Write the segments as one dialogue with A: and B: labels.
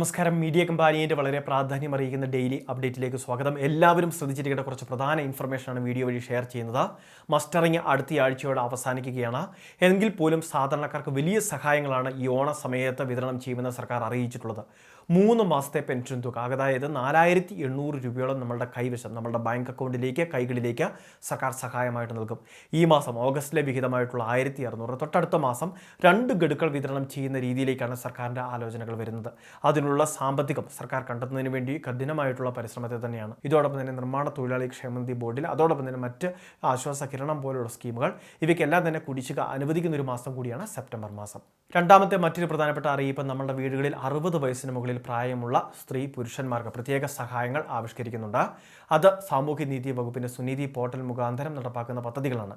A: നമസ്കാരം. മീഡിയ കമ്പാനിയുടെ വളരെ പ്രാധാന്യം അറിയിക്കുന്ന ഡെയിലി അപ്ഡേറ്റിലേക്ക് സ്വാഗതം. എല്ലാവരും ശ്രദ്ധിച്ചിരിക്കേണ്ട കുറച്ച് പ്രധാന ഇൻഫർമേഷനാണ് വീഡിയോ വഴി ഷെയർ ചെയ്യുന്നത്. മസ്റ്ററിങ് അടുത്ത ആഴ്ചയോടെ അവസാനിക്കുകയാണ്. എങ്കിൽ പോലും സാധാരണക്കാർക്ക് വലിയ സഹായങ്ങളാണ് ഈ ഓണ സമയത്ത് വിതരണം ചെയ്യുമെന്ന് സർക്കാർ അറിയിച്ചിട്ടുള്ളത്. മൂന്ന് മാസത്തെ പെൻഷൻ തുക അതായത് നാലായിരത്തി എണ്ണൂറ് രൂപയോളം നമ്മളുടെ കൈവശം നമ്മളുടെ ബാങ്ക് അക്കൗണ്ടിലേക്ക് കൈകളിലേക്ക് സർക്കാർ സഹായമായിട്ട് നൽകും. ഈ മാസം ഓഗസ്റ്റിലെ വിഹിതമായിട്ടുള്ള ആയിരത്തി അറുന്നൂറ് തൊട്ടടുത്ത മാസം രണ്ട് ഗഡുക്കൾ വിതരണം ചെയ്യുന്ന രീതിയിലേക്കാണ് സർക്കാരിന്റെ ആലോചനകൾ വരുന്നത്. അതിനുള്ള സാമ്പത്തികം സർക്കാർ കണ്ടെത്തുന്നതിന് വേണ്ടി കഠിനമായിട്ടുള്ള പരിശ്രമത്തെ തന്നെയാണ്. ഇതോടൊപ്പം തന്നെ നിർമ്മാണ തൊഴിലാളി ക്ഷേമനിധി ബോർഡിൽ അതോടൊപ്പം തന്നെ മറ്റ് ആശ്വാസ കിരണം പോലുള്ള സ്കീമുകൾ ഇവയ്ക്കെല്ലാം തന്നെ കുടിശ്ശിക അനുവദിക്കുന്ന ഒരു മാസം കൂടിയാണ് സെപ്റ്റംബർ മാസം. രണ്ടാമത്തെ മറ്റൊരു പ്രധാനപ്പെട്ട അറിയിപ്പ് നമ്മുടെ വീടുകളിൽ അറുപത് വയസ്സിന് മുകളിൽ പ്രായമുള്ള സ്ത്രീ പുരുഷന്മാർക്ക് പ്രത്യേക സഹായങ്ങൾ ആവിഷ്കരിക്കുന്നുണ്ട്. അത് സാമൂഹ്യനീതി വകുപ്പിന്റെ സുനീതി പോർട്ടൽ മുഖാന്തരം നടപ്പാക്കുന്ന പദ്ധതികളാണ്.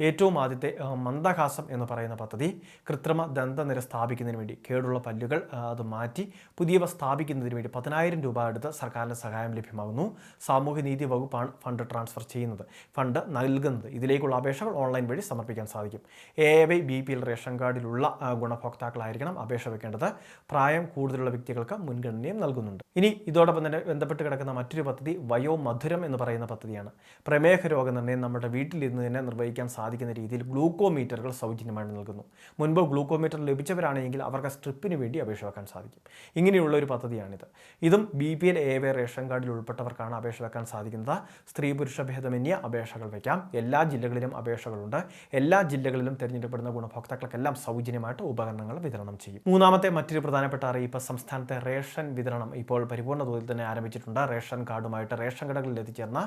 A: ഏറ്റവും ആദ്യത്തെ മന്ദഹാസം എന്ന് പറയുന്ന പദ്ധതി കൃത്രിമ ദന്തനിര സ്ഥാപിക്കുന്നതിന് വേണ്ടി കേടുള്ള പല്ലുകൾ അത് മാറ്റി പുതിയവ സ്ഥാപിക്കുന്നതിന് വേണ്ടി പതിനായിരം രൂപ എടുത്ത് സർക്കാരിന്റെ സഹായം ലഭ്യമാകുന്നു. സാമൂഹ്യനീതി വകുപ്പാണ് ഫണ്ട് ട്രാൻസ്ഫർ ചെയ്യുന്നത്. ഫണ്ട് നൽകുന്നത്. ഇതിലേക്കുള്ള അപേക്ഷകൾ ഓൺലൈൻ വഴി സമർപ്പിക്കാൻ സാധിക്കും. A Y B P L ration കാർഡിലുള്ള ഗുണഭോക്താക്കളായിരിക്കണം അപേക്ഷ വെക്കേണ്ടത്. പ്രായം കൂടുതലുള്ള വ്യക്തികൾക്ക് മുൻഗണനയും നൽകുന്നുണ്ട്. ഇനി ഇതോടൊപ്പം തന്നെ ബന്ധപ്പെട്ട് കിടക്കുന്ന മറ്റൊരു പദ്ധതി വയോമധുരം എന്ന് പറയുന്ന പദ്ധതിയാണ്. പ്രമേഹ രോഗനിർണയം നമ്മുടെ വീട്ടിലിരുന്ന് തന്നെ നിർവഹിക്കാൻ സാധിക്കുന്ന രീതിയിൽ ഗ്ലൂക്കോമീറ്ററുകൾ സൗജന്യമായി നൽകുന്നു. മുൻപ് ഗ്ലൂക്കോമീറ്റർ ലഭിച്ചവരാണെങ്കിൽ അവർക്ക് സ്ട്രിപ്പിന് വേണ്ടി അപേക്ഷ വെക്കാൻ സാധിക്കും. ഇങ്ങനെയുള്ള ഒരു പദ്ധതിയാണിത്. ഇതും B P L A Y ration കാർഡിൽ ഉൾപ്പെട്ടവർക്കാണ് അപേക്ഷ വെക്കാൻ സാധിക്കുന്നത്. സ്ത്രീ പുരുഷ ഭേദമന്യ അപേക്ഷകൾ വയ്ക്കാം എല്ലാ ജില്ലകളിലും അപേക്ഷകളുണ്ട്. എല്ലാ ജില്ലകളിലും തിരഞ്ഞെടുക്കപ്പെടുന്ന ഗുണഭോക്താക്കൾക്കെല്ലാം സൗജന്യമായിട്ട് ഉപകരണങ്ങൾ വിതരണം ചെയ്യും. മൂന്നാമത്തെ മറ്റൊരു പ്രധാനപ്പെട്ട അറിയിപ്പ് സംസ്ഥാനത്തെ റേഷൻ വിതരണം ഇപ്പോൾ പരിപൂർണ തോതിൽ തന്നെ ആരംഭിച്ചിട്ടുണ്ട്. റേഷൻ കാർഡുമായിട്ട് റേഷൻ കടകളിൽ എത്തിച്ചേർന്ന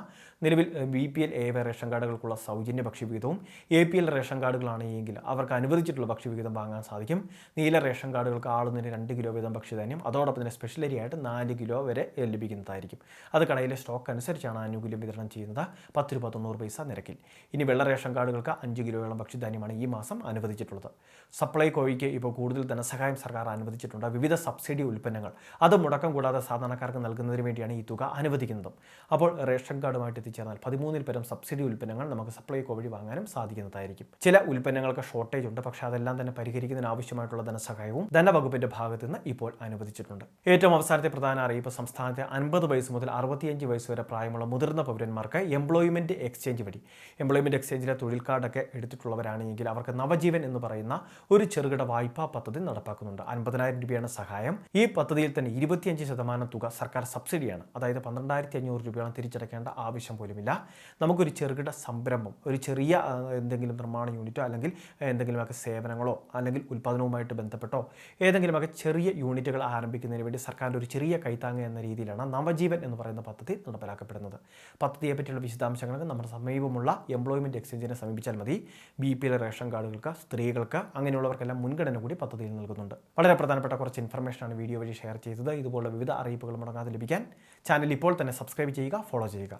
A: നിലവിൽ B P L A Y ration കാർഡുകൾക്കുള്ള സൗജന്യ ഭക്ഷ്യവിഹിതവും എ പി എൽ റേഷൻ കാർഡുകളാണ് എങ്കിൽ അവർക്ക് അനുവദിച്ചിട്ടുള്ള ഭക്ഷ്യവിഹിതം വാങ്ങാൻ സാധിക്കും. നീല റേഷൻ കാർഡുകൾക്ക് ആളുന്നതിന് രണ്ട് കിലോ വീതം ഭക്ഷ്യധാന്യം അതോടൊപ്പം തന്നെ സ്പെഷ്യൽ അരിയായിട്ട് നാല് കിലോ വരെ ലഭിക്കുന്നതായിരിക്കും. അത് കടയിലെ സ്റ്റോക്ക് അനുസരിച്ചാണ് ആനുകൂല്യം വിതരണം ചെയ്യുന്നത്. പത്ത് രൂപ തൊണ്ണൂറ് പൈസ നിരക്കിൽ. ഇനി വെള്ള റേഷൻ കാർഡുകൾക്ക് അഞ്ച് കിലോയോളം ഭക്ഷ്യധാന്യമാണ് ഈ മാസം അനുവദിച്ചിട്ടുള്ളത്. സപ്ലൈ കോയിക്ക് ഇപ്പോൾ കൂടുതൽ ധനസഹായം സർക്കാർ അനുവദിച്ചിട്ടുണ്ട്. വിവിധ സബ്സിഡി ഉൽപ്പന്നങ്ങൾ അത് മുടക്കം കൂടാതെ സാധാരണക്കാർക്ക് നൽകുന്നതിന് വേണ്ടിയാണ് ഈ തുക അനുവദിക്കുന്നതും. അപ്പോൾ റേഷൻ കാർഡുമായിട്ട് എത്തിച്ചേർന്നാൽ പതിമൂന്നിൽ പരം സബ്സിഡി ഉൽപ്പന്നങ്ങൾ നമുക്ക് സപ്ലൈ കോഴി വാങ്ങാനും സാധിക്കുന്നതായിരിക്കും. ചില ഉൽപ്പന്നങ്ങൾക്ക് ഷോർട്ടേജ് ഉണ്ട് പക്ഷേ അതെല്ലാം തന്നെ പരിഹരിക്കുന്നതിന് ആവശ്യമായിട്ടുള്ള ധനസഹായവും ധനവകുപ്പിന്റെ ഭാഗത്ത് നിന്ന് ഇപ്പോൾ അനുവദിച്ചിട്ടുണ്ട്. ഏറ്റവും അവസാനത്തെ പ്രധാന അറിയിപ്പ് സംസ്ഥാനത്തെ അൻപത് വയസ്സ് മുതൽ അറുപത്തിയഞ്ച് വയസ്സ് വരെ പ്രായമുള്ള മുതിർന്ന പൗരന്മാർക്ക് എംപ്ലോയ്മെന്റ് എക്സ്ചേഞ്ച് വഴി. എംപ്ലോയ്മെന്റ് എക്സ്ചേഞ്ചിലെ തൊഴിൽ കാർഡൊക്കെ എടുത്തിട്ടുള്ളവരാണെങ്കിൽ അവർക്ക് നവജീവൻ എന്ന് പറയുന്ന ഒരു ചെറുകിട വായ്പാ പദ്ധതി നടപ്പാക്കുന്നുണ്ട്. അൻപതിനായിരം രൂപയാണ് സഹായം. ഈ പദ്ധതിയിൽ തന്നെ ഇരുപത്തിയഞ്ച് ശതമാനം തുക സർക്കാർ സബ്സിഡിയാണ്. അതായത് പന്ത്രണ്ടായിരത്തി അഞ്ഞൂറ് രൂപയോളം തിരിച്ചടയ്ക്കേണ്ട ആവശ്യം പോലുമില്ല നമുക്കൊരു ചെറുകിട സംരംഭം ഒരു ചെറിയ എന്തെങ്കിലും നിർമ്മാണ യൂണിറ്റോ അല്ലെങ്കിൽ എന്തെങ്കിലുമൊക്കെ സേവനങ്ങളോ അല്ലെങ്കിൽ ഉൽപ്പാദനവുമായിട്ട് ബന്ധപ്പെട്ടോ ഏതെങ്കിലുമൊക്കെ ചെറിയ യൂണിറ്റുകൾ ആരംഭിക്കുന്നതിന് വേണ്ടി സർക്കാരിന്റെ ഒരു ചെറിയ കൈത്താങ്ങ് എന്ന രീതിയിലാണ് നവജീവൻ എന്ന് പറയുന്ന പദ്ധതി നടപ്പിലാക്കപ്പെടുന്നത്. പദ്ധതിയെ പറ്റിയുള്ള വിശദാംശങ്ങൾക്ക് നമ്മുടെ സമീപമുള്ള എംപ്ലോയ്മെന്റ് എക്സ്ചേഞ്ചിനെ സമീപിച്ചാൽ മതി. ബി പി എൽ റേഷൻ കാർഡുകൾക്ക് സ്ത്രീകൾക്ക് അങ്ങനെയുള്ളവർക്കെല്ലാം മുൻഗണന കൂടി പദ്ധതിയിൽ നൽകുന്നുണ്ട്. വളരെ പ്രധാനപ്പെട്ട കുറച്ച് ഇൻഫർമേഷനാണ് വീഡിയോ വഴി ഷെയർ ചെയ്തത്. ഇതുപോലുള്ള വിവിധ അറിയിപ്പുകൾ മുടങ്ങാതെ ലഭിക്കാൻ ചാനൽ ഇപ്പോൾ തന്നെ സബ്സ്ക്രൈബ് ചെയ്യുക ഫോളോ ചെയ്യുക.